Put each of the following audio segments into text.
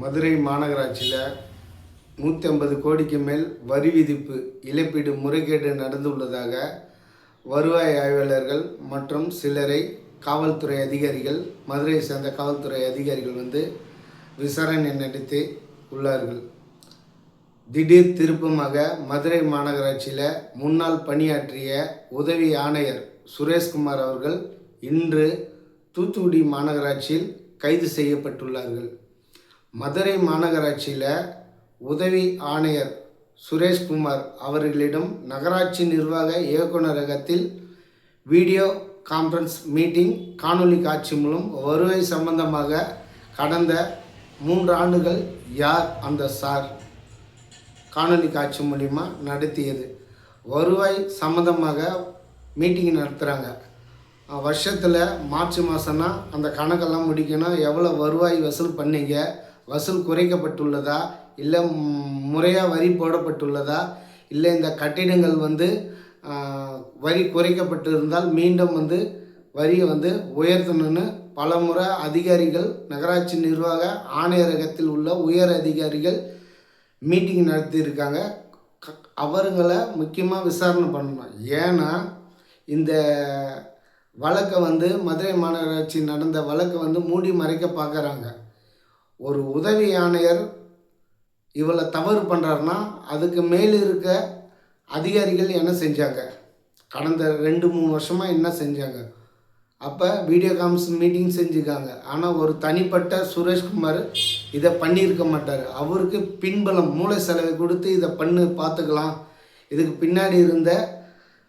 மதுரை மாநகராட்சியில் நூற்றி ஐம்பது கோடிக்கு மேல் வரி விதிப்பு இழப்பீடு முறைகேடு நடந்துள்ளதாக வருவாய் ஆய்வாளர்கள் மற்றும் சிலரை காவல்துறை அதிகாரிகள் மதுரையை சேர்ந்த காவல்துறை அதிகாரிகள் வந்து விசாரணை நடத்தி உள்ளார்கள். திடீர் திருப்பமாக மதுரை மாநகராட்சியில் முன்னாள் பணியாற்றிய உதவி ஆணையர் சுரேஷ்குமார் அவர்கள் இன்று தூத்துக்குடி மாநகராட்சியில் கைது செய்யப்பட்டுள்ளார்கள். மதுரை மாநகராட்சியில் உதவி ஆணையர் சுரேஷ்குமார் அவர்களிடம் நகராட்சி நிர்வாக இயக்குநரகத்தில் வீடியோ கான்ஃபரன்ஸ் மீட்டிங் காணொளி காட்சி மூலம் வருவாய் சம்பந்தமாக கடந்த மூன்று ஆண்டுகள் யார் அந்த சார் காணொலி காட்சி மூலிமா நடத்தியது. வருவாய் சம்மந்தமாக மீட்டிங் நடத்துகிறாங்க வருஷத்தில் மார்ச் மாதம்னா அந்த கணக்கெல்லாம் முடிக்கணும். எவ்வளோ வருவாய் வசூல் பண்ணீங்க? வசூல் குறைக்கப்பட்டுள்ளதா? இல்லை முறையாக வரி போடப்பட்டுள்ளதா? இல்லை இந்த கட்டிடங்கள் வந்து வரி வரி குறைக்கப்பட்டிருந்தால் மீண்டும் வந்து வரியை வந்து உயர்த்தணும்னு பலமுறை அதிகாரிகள் நகராட்சி நிர்வாக ஆணையரகத்தில் உள்ள உயர் அதிகாரிகள் மீட்டிங் நடத்தியிருக்காங்க. க- அவருங்களை முக்கியமாக விசாரணை பண்ணணும். ஏன்னா இந்த வழக்கை வந்து மதுரை மாநகராட்சி நடந்த வழக்கை வந்து மூடி மறைக்க பார்க்குறாங்க. ஒரு உதவி ஆணையர் இவ்வளோ தவறு பண்ணுறாருன்னா அதுக்கு மேல் இருக்க அதிகாரிகள் என்ன செஞ்சாங்க? கடந்த ரெண்டு மூணு வருஷமாக என்ன செஞ்சாங்க? அப்போ வீடியோ காம்ஸ் மீட்டிங் செஞ்சுருக்காங்க ஆனால் ஒரு தனிப்பட்ட சுரேஷ்குமார் இதை பண்ணியிருக்க மாட்டார். அவருக்கு பின்பலம் மூளை செலவை கொடுத்து இதை பண்ணு பார்த்துக்கலாம். இதுக்கு பின்னாடி இருந்த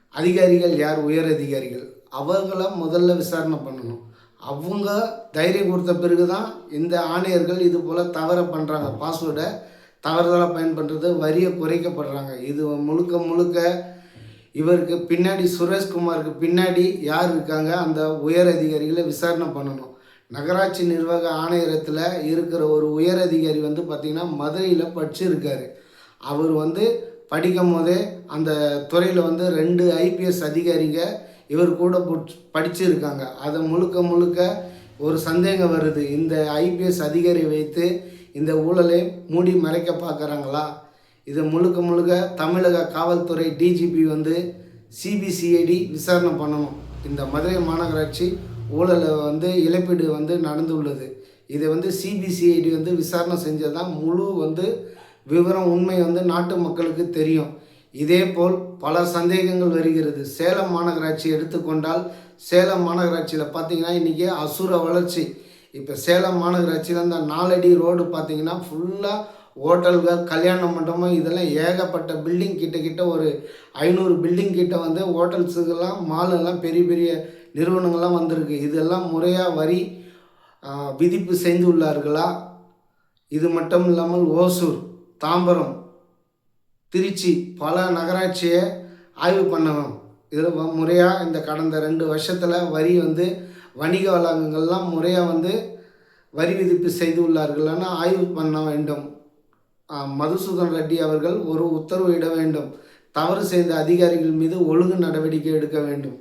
அதிகாரிகள் யார்? உயர் அதிகாரிகள். அவங்கள முதல்ல விசாரணை பண்ணணும். அவங்க தைரியம் கொடுத்த பிறகு தான் இந்த ஆணையர்கள் இது போல் தவற பண்ணுறாங்க பாஸ்வேர்டை தவறுதலாக பயன்படுறது வரியை குறைக்கப்படுறாங்க. இது முழுக்க முழுக்க இவருக்கு பின்னாடி சுரேஷ்குமாருக்கு பின்னாடி யார் இருக்காங்க? அந்த உயர் அதிகாரிகளை விசாரணை பண்ணணும். நகராட்சி நிர்வாக ஆணையரத்தில் இருக்கிற ஒரு உயர் அதிகாரி வந்து பார்த்திங்கன்னா மதுரையில் படிச்சிருக்காரு. அவர் வந்து படிக்கும் போதே அந்த துறையில் வந்து ரெண்டு ஐபிஎஸ் அதிகாரிங்க இவர் கூட புட்- படிச்சிருக்காங்க. அதை முழுக்க முழுக்க ஒரு சந்தேகம் வருது. இந்த ஐபிஎஸ் அதிகாரி வைத்து இந்த ஊழலை மூடி மறைக்க பார்க்குறாங்களா? இது முழுக்க முழுக்க தமிழக காவல்துறை டிஜிபி வந்து சிபிசிஐடி விசாரணை பண்ணணும். இந்த மதுரை மாநகராட்சி ஊழலை வந்து இழப்பீடு வந்து நடந்துள்ளது. இதை வந்து சிபிசிஐடி வந்து விசாரணை செஞ்சதான் முழு வந்து விவரம் உண்மை வந்து நாட்டு மக்களுக்கு தெரியும். இதேபோல் பல சந்தேகங்கள் வருகிறது. சேலம் மாநகராட்சி எடுத்துக்கொண்டால் சேலம் மாநகராட்சியில் பார்த்தீங்கன்னா இன்றைக்கி அசுர வளர்ச்சி. இப்போ சேலம் மாநகராட்சியில் அந்த நாலடி ரோடு பார்த்தீங்கன்னா ஃபுல்லாக ஹோட்டல்கள் கல்யாண மண்டபம் இதெல்லாம் ஏகப்பட்ட பில்டிங் கிட்ட கிட்ட ஒரு ஐநூறு பில்டிங் கிட்ட வந்து ஹோட்டல்ஸுக்கெல்லாம் மாலெல்லாம் பெரிய பெரிய நிறுவனங்கள்லாம் வந்திருக்கு. இதெல்லாம் முறையாக வரி விதிப்பு செய்துள்ளார்களா? இது மட்டும் இல்லாமல் ஓசூர் தாம்பரம் திருச்சி பல நகராட்சியை ஆய்வு பண்ணணும். இதில் முறையாக இந்த கடந்த ரெண்டு வருஷத்தில் வரி வந்து வணிக வளாகங்கள்லாம் முறையாக வந்து வரி விதிப்பு செய்துள்ளார்கள்னு ஆய்வு பண்ண வேண்டும். மதுசூதன் ரெட்டி அவர்கள் ஒரு உத்தரவு இட வேண்டும். தவறு செய்த அதிகாரிகள் மீது ஒழுங்கு நடவடிக்கை எடுக்க வேண்டும்.